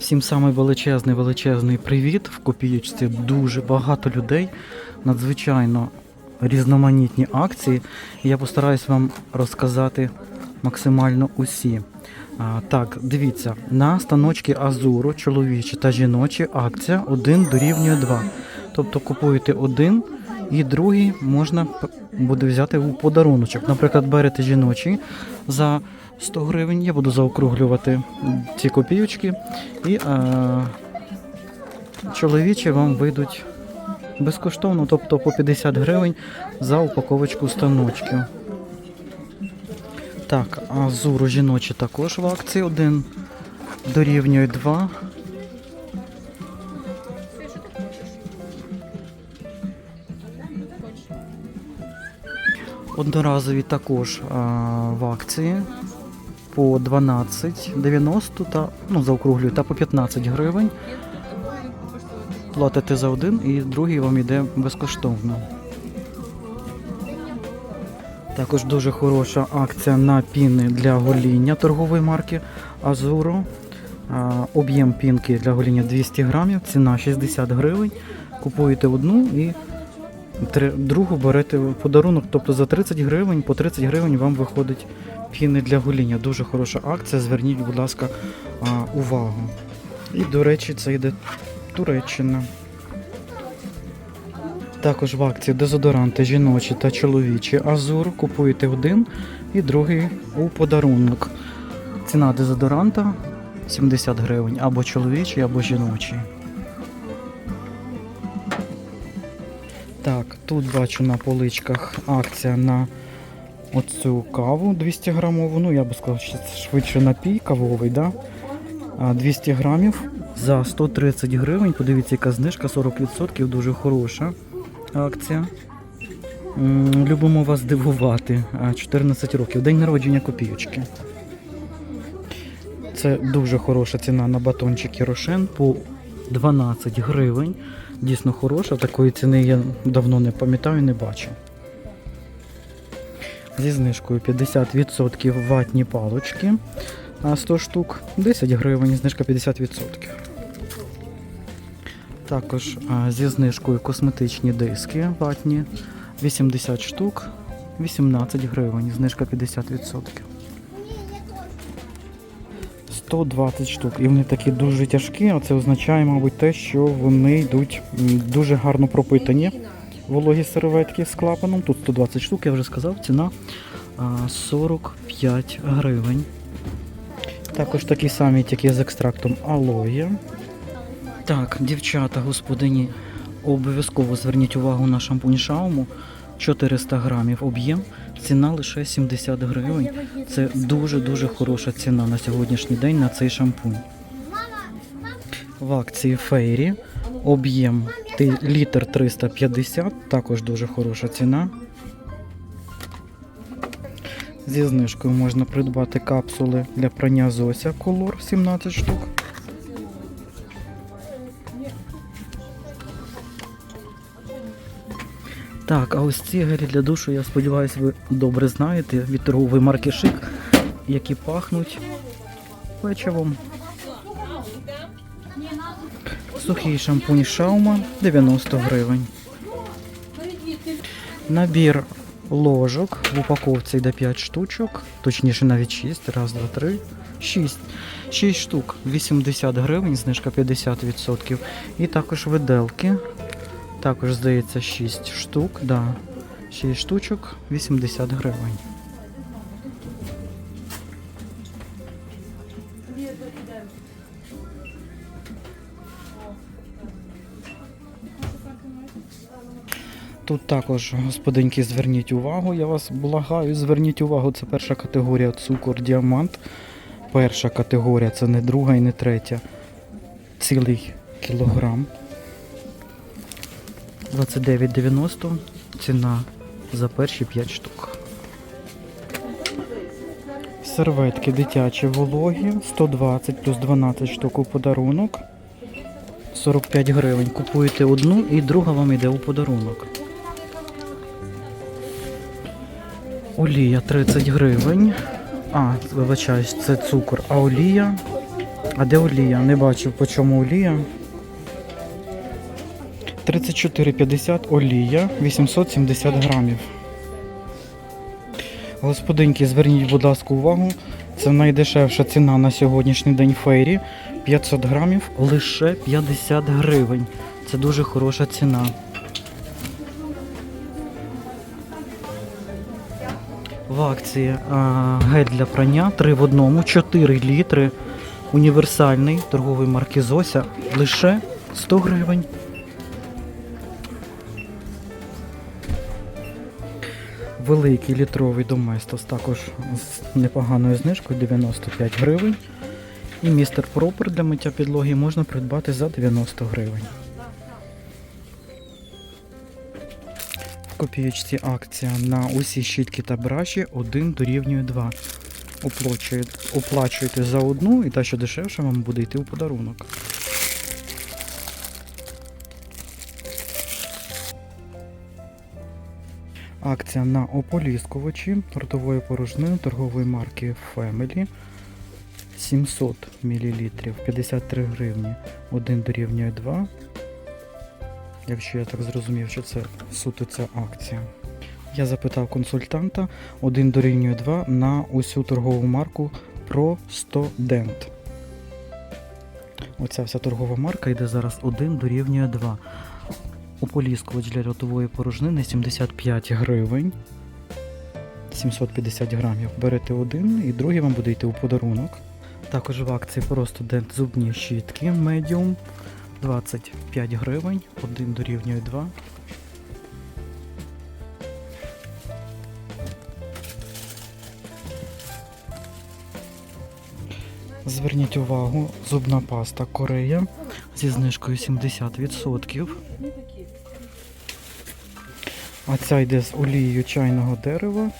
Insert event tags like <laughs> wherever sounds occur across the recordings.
Всім самий величезний величезний привіт. В копієчці дуже багато людей, надзвичайно різноманітні акції. Я постараюсь вам розказати максимально усі. А, так, дивіться, на станочки Азуру, чоловічі та жіночі акція 1 дорівнює 2. Тобто купуєте один і другий можна буде взяти у подаруночок. Наприклад, берете жіночий за 100 гривень, я буду заокруглювати ці копійочки, і е, чоловічі вам вийдуть безкоштовно, тобто по 50 гривень за упаковочку станочків. Так, азуру жіночі також в акції один дорівнює 2. Одноразові також а, в акції по 12,90 та ну заокруглюю, та по 15 гривень. Платите за один і другий вам йде безкоштовно. Також дуже хороша акція на піни для гоління торгової марки Азуру. А, Об'єм пінки для гоління 200 грамів, ціна 60 гривень. Купуєте одну і другу берете подарунок. Тобто за 30 гривень, по 30 гривень вам виходить піни для гоління. Дуже хороша акція. Зверніть, будь ласка, увагу. І, до речі, це йде Туреччина. Також в акції дезодоранти жіночі та чоловічі Азур. Купуєте один і другий у подарунок. Ціна дезодоранта 70 гривень або чоловічий, або жіночий. Так, тут бачу на поличках акція на оцю каву 200 грамову. Ну, я би сказав, що це швидше напій кавовий, да? 200 грамів за 130 гривень. Подивіться, яка знижка 40%, дуже хороша акція. Любимо вас дивувати. 14 років. День народження копійочки. Це дуже хороша ціна на батончики Рошен по 12 гривень. Дійсно хороша. Такої ціни я давно не пам'ятаю, не бачив. Зі знижкою 50% ватні палочки 100 штук, 10 гривень, знижка 50%. Також зі знижкою косметичні диски ватні 80 штук, 18 гривень, знижка 50%. 120 штук. І вони такі дуже тяжкі, а це означає, мабуть, те, що вони йдуть дуже гарно пропитані. Вологі серветки з клапаном. Тут 120 штук, я вже сказав, ціна 45 гривень. Також такі самі, тільки з екстрактом алоє. Так, дівчата, господині, обов'язково зверніть увагу на шампунь Шауму. 400 грамів об'єм, ціна лише 70 гривень. Це дуже-дуже хороша ціна на сьогоднішній день на цей шампунь. В акції Фейрі об'єм літр 350, також дуже хороша ціна. Зі знижкою можна придбати капсули для прання Зося Колор 17 штук. Так, а ось ці гелі для душу, я сподіваюся, ви добре знаєте від торгової марки Шик, які пахнуть печивом. Сухий шампунь Шаума 90 гривень. Набір ложок в упаковці йде 5 штучок, точніше навіть 6, раз, два, три, 6. 6 штук, 80 гривень, знижка 50%. І також виделки. Також, здається, 6 штук, да. 6 штучок, 80 гривень. Тут також, господинки, зверніть увагу, я вас благаю, зверніть увагу, це перша категорія цукор діамант. Перша категорія, це не друга і не третя. Цілий кілограм. 29,90 ціна за перші 5 штук. Серветки дитячі вологі 120 плюс 12 штук у подарунок. 45 гривень. Купуєте одну і друга вам йде у подарунок. Олія 30 гривень. А, вибачаюсь, це цукор. А олія А де олія? Не бачив, по чому олія. 34,50 олія, 870 грамів. Господинки, зверніть, будь ласка, увагу. Це найдешевша ціна на сьогоднішній день фейрі. 500 грамів лише 50 гривень. Це дуже хороша ціна. В акції а, гель для прання 3 в одному, 4 літри. Універсальний торгової марки Зося лише 100 гривень. Великий літровий доместос також з непоганою знижкою 95 гривень. І містер Пропер для миття підлоги можна придбати за 90 гривень. В копієчці акція на усі щітки та браші 1 дорівнює 2. Оплачуєте, за одну і та, що дешевше, вам буде йти у подарунок. Акція на ополіскувачі ротової порожнини торгової марки Family 700 мл 53 гривні 1 дорівнює 2. Якщо я так зрозумів, що це суто ця акція. Я запитав консультанта 1 дорівнює 2 на усю торгову марку Pro 100 Dent. Оця вся торгова марка йде зараз 1 дорівнює 2. Ополіскувач для ротової порожнини 75 гривень. 750 грамів. Берете один і другий вам буде йти у подарунок. Також в акції просто дент зубні щітки Medium 25 гривень, 1 дорівнює 2. Зверніть увагу, зубна паста Корея зі знижкою 70%. А ця йде з олією чайного дерева.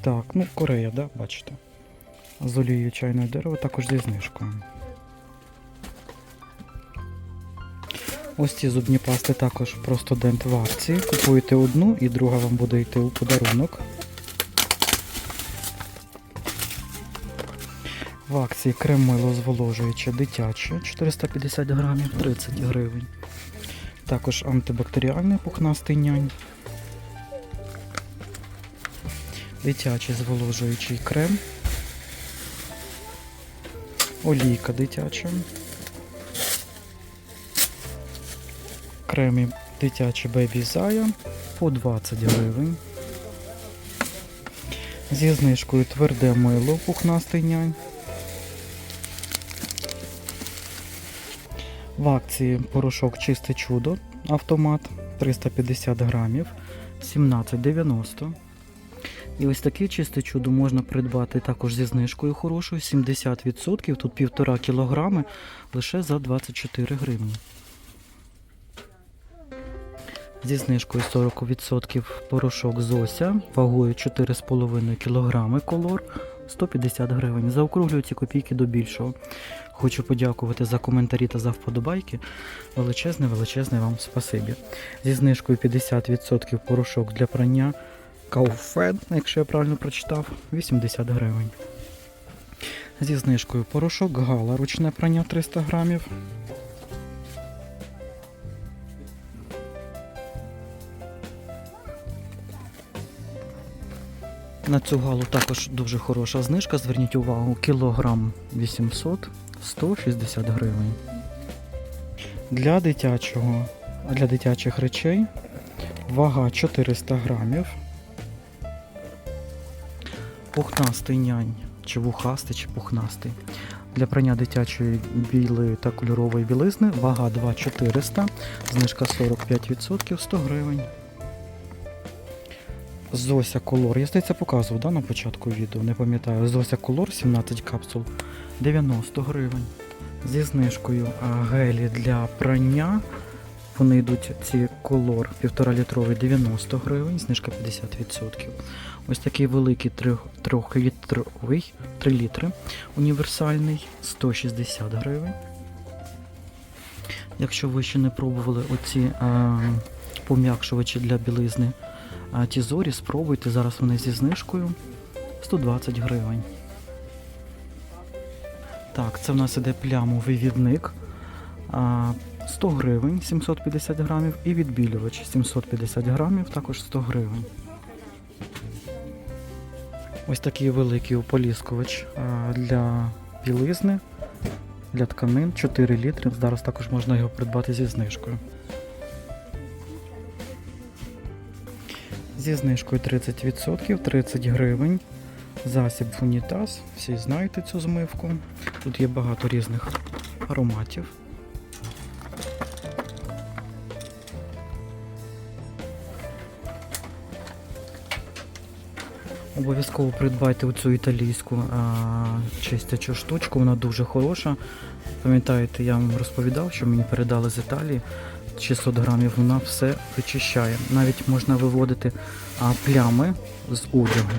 Так, ну Корея, да, бачите. З олією чайного дерева також зі знижкою. Ось ці зубні пасти також просто дент в акції. Купуєте одну і друга вам буде йти у подарунок. В акції крем мило зволожуюче дитяче 450 грамів 30 гривень. Також антибактеріальний пухнастий нянь. Дитячий зволожуючий крем. Олійка дитяча. Кремі дитячий бебі зая по 20 гривень. Зі знижкою тверде мило пухнастий нянь. В акції порошок чисте чудо автомат 350 грамів 17,90. І ось таке чисте чудо можна придбати також зі знижкою хорошою 70%. Тут 1,5 кілограми лише за 24 гривні. Зі знижкою 40% порошок Зося вагою 4,5 кг колор 150 гривень. Заокруглюю ці копійки до більшого. Хочу подякувати за коментарі та за вподобайки. Величезне, величезне вам спасибі. Зі знижкою 50% порошок для прання Кауфен, якщо я правильно прочитав, 80 гривень. Зі знижкою порошок Гала ручне прання 300 грамів. На цю галу також дуже хороша знижка. Зверніть увагу, кілограм 800 160 гривень. Для дитячого, для дитячих речей вага 400 грамів. Пухнастий нянь, чи вухастий, чи пухнастий. Для прання дитячої білої та кольорової білизни вага 2400, знижка 45%, 100 гривень. Зося Колор. Я здається показував да, на початку відео, не пам'ятаю. Зося Колор 17 капсул 90 гривень. Зі знижкою а, гелі для прання. Вони йдуть ці колор 1,5 літровий 90 гривень, знижка 50%. Ось такий великий 3-літровий 3 літри універсальний 160 гривень. Якщо ви ще не пробували оці е, пом'якшувачі для білизни а ті зорі, спробуйте, зараз вони зі знижкою 120 гривень. Так, це в нас іде плямовий відник. 100 гривень 750 грамів і відбілювач 750 грамів, також 100 гривень. Ось такий великий ополіскувач для білизни, для тканин 4 літри. Зараз також можна його придбати зі знижкою. Зі знижкою 30%, 30 гривень. Засіб в унітаз. Всі знаєте цю змивку. Тут є багато різних ароматів. Обов'язково придбайте оцю італійську а, чистячу штучку, вона дуже хороша. Пам'ятаєте, я вам розповідав, що мені передали з Італії 600 грамів, вона все вичищає. Навіть можна виводити а, плями з одягу.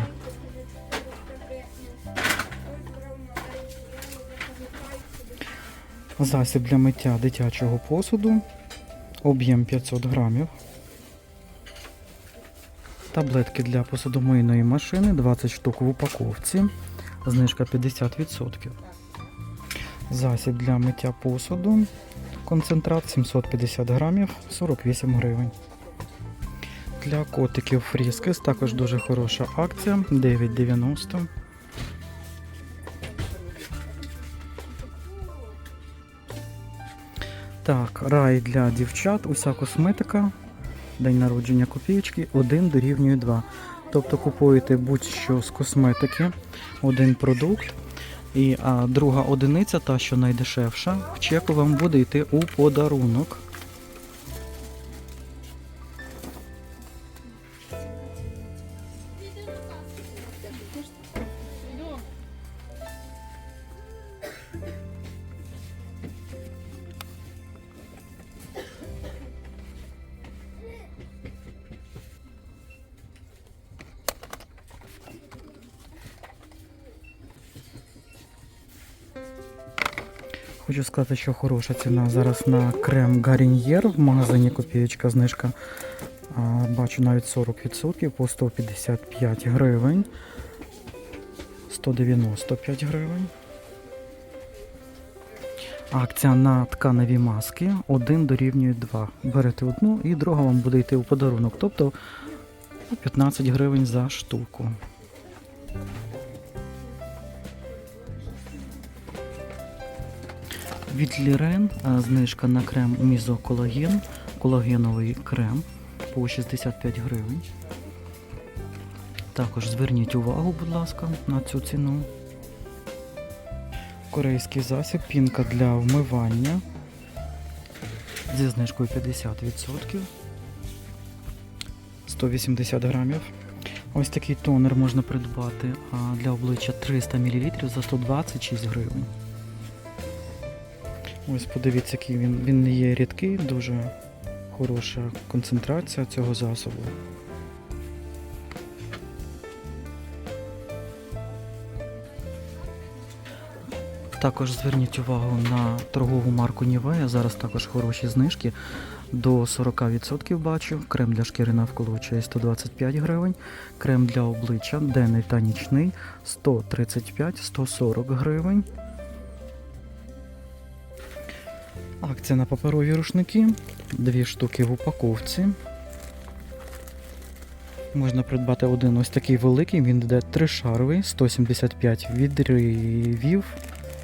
Засіб для миття дитячого посуду. Об'єм 500 грамів. Таблетки для посудомийної машини 20 штук в упаковці. Знижка 50%. Засіб для миття посуду. Концентрат 750 грамів 48 гривень. Для котиків фріскес також дуже хороша акція 9,90. Так, рай для дівчат, уся косметика, день народження копієчки, 1 дорівнює 2. Тобто купуєте будь-що з косметики, один продукт, і а, друга одиниця, та що найдешевша, в чеку вам буде йти у подарунок. Сказати, що хороша ціна зараз на крем Гаріньєр в магазині копієчка знижка. Бачу навіть 40% по 155 гривень. 195 гривень. Акція на тканеві маски 1 дорівнює 2. Берете одну і друга вам буде йти у подарунок. Тобто 15 гривень за штуку. Від Лірен знижка на крем Мізоколаген, колагеновий крем по 65 гривень. Також зверніть увагу, будь ласка, на цю ціну. Корейський засіб, пінка для вмивання зі знижкою 50%. 180 грамів. Ось такий тонер можна придбати для обличчя 300 мл за 126 гривень. Ось подивіться, який він. Він є рідкий, дуже хороша концентрація цього засобу. Також зверніть увагу на торгову марку Нівея. Зараз також хороші знижки. До 40% бачу. Крем для шкіри навколо очей 125 гривень. Крем для обличчя денний та нічний 135-140 гривень. Акція на паперові рушники. Дві штуки в упаковці. Можна придбати один ось такий великий, він йде тришаровий, 175 відривів,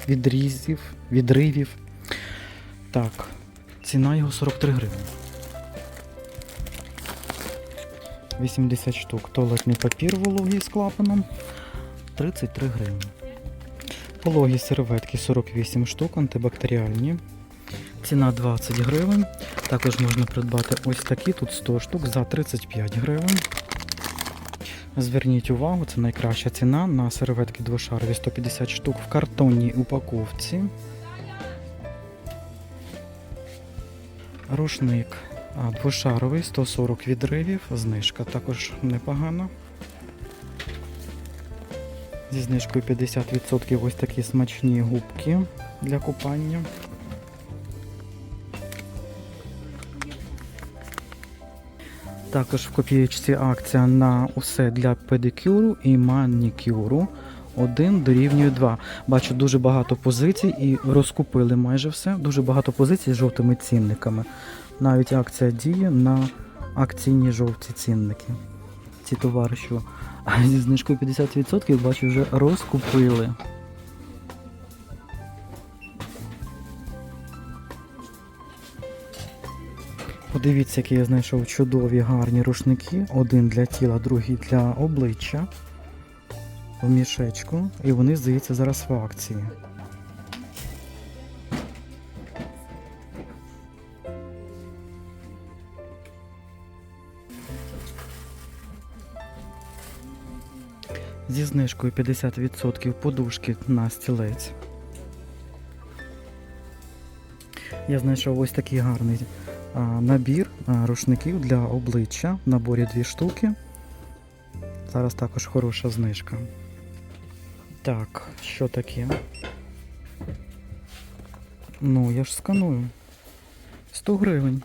відрізів, відривів. Так, ціна його 43 гривні. 80 штук. Туалетний папір вологий з клапаном 33 гривні. Пологі серветки 48 штук, антибактеріальні. Ціна 20 гривень. Також можна придбати ось такі, тут 100 штук за 35 гривень. Зверніть увагу, це найкраща ціна на серветки двошарові 150 штук в картонній упаковці. Рушник двошаровий 140 відривів, знижка також непогана. Зі знижкою 50% ось такі смачні губки для купання. Також в копієчці акція на усе для педикюру і манікюру. 1 дорівнює 2. Бачу дуже багато позицій і розкупили майже все. Дуже багато позицій з жовтими цінниками. Навіть акція діє на акційні жовті цінники. Ці товари, що <laughs> зі знижкою 50% бачу, вже розкупили. Подивіться, які я знайшов чудові гарні рушники. Один для тіла, другий для обличчя. В мішечку. І вони, здається, зараз в акції. Зі знижкою 50% подушки на стілець. Я знайшов ось такий гарний набір рушників для обличчя. В наборі дві штуки. Зараз також хороша знижка. Так, що таке? Ну, я ж сканую. 100 гривень.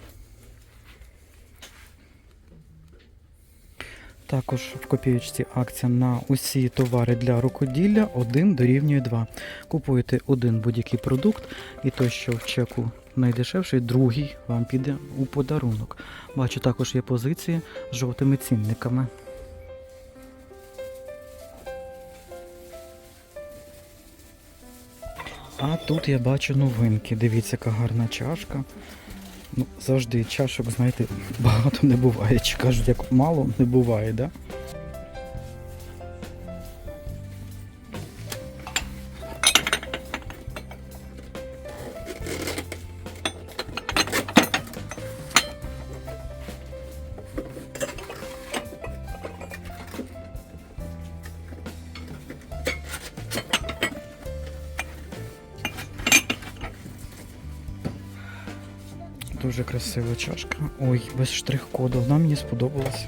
Також в копієчці акція на усі товари для рукоділля 1 дорівнює 2. Купуєте один будь-який продукт, і той, що в чеку найдешевший, другий вам піде у подарунок. Бачу, також є позиції з жовтими цінниками. А тут я бачу новинки. Дивіться, яка гарна чашка. Ну, завжди чашок, знаєте, багато не буває. Чи кажуть, як мало не буває, да? Дуже красива чашка. Ой, без штрих-коду. Вона мені сподобалась.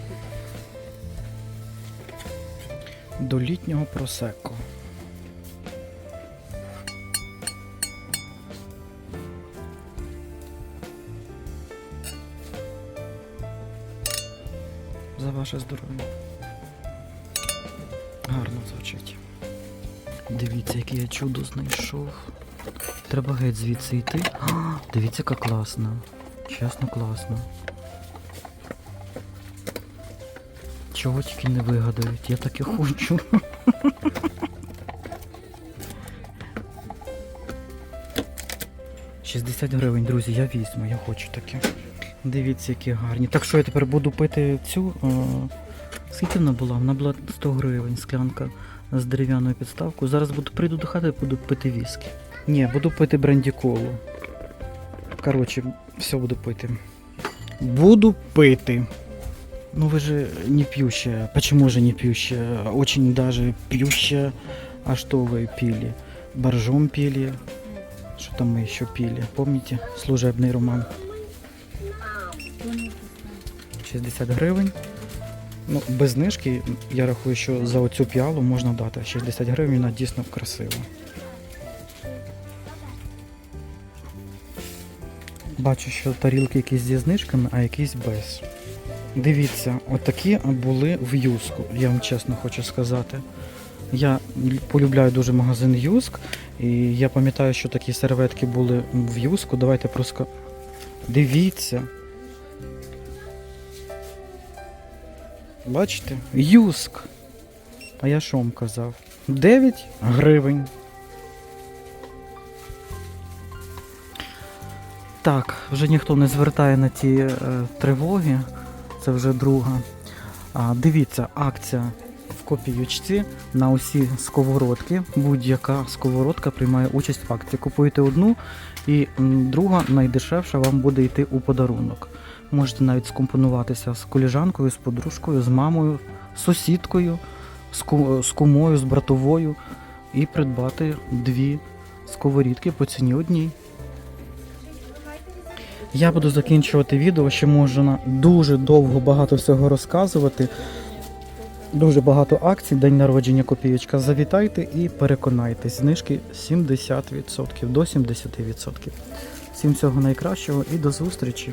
До літнього просеко. За ваше здоров'я. Гарно звучить. Дивіться, яке я чудо знайшов. Треба геть звідси йти. А, <gasps> дивіться, яка класна. Чесно, класно. Чого тільки не вигадають, я так і хочу. «60 гривень, друзі, я візьму, я хочу таке. Дивіться, які гарні. Так що я тепер буду пити цю. Е, скільки вона була? Вона була 100 гривень, склянка з дерев'яною підставкою. Зараз буду прийду до хати, буду пити віскі. Ні, буду пити бренді колу. Коротше, все буду пити. Буду пити. Ну вы же не пьющая. Почему же не пьющая? Очень даже пьющая. А что вы пили? Боржом пили. Что там мы еще пили? Помните? Служебный роман. 60 гривень. Ну, без знижки, я рахую, що за оцю піалу можна дати 60 гривень, вона дійсно красива. Бачу, що тарілки якісь зі знижками, а якісь без. Дивіться, отакі були в Юску, я вам чесно хочу сказати. Я полюбляю дуже магазин Юск, і я пам'ятаю, що такі серветки були в Юску. Давайте просто. Дивіться. Бачите? Юск. А я що вам казав? 9 гривень. Так, вже ніхто не звертає на ті е, тривоги. Це вже друга. А, дивіться, акція в копійочці на усі сковородки. Будь-яка сковородка приймає участь в акції. Купуєте одну, і друга найдешевша вам буде йти у подарунок. Можете навіть скомпонуватися з коліжанкою, з подружкою, з мамою, з сусідкою, з кумою, з братовою і придбати дві сковорідки по ціні одній. Я буду закінчувати відео, ще можна дуже довго багато всього розказувати. Дуже багато акцій, день народження копієчка. Завітайте і переконайтесь. Знижки 70% до 70%. Всім всього найкращого і до зустрічі!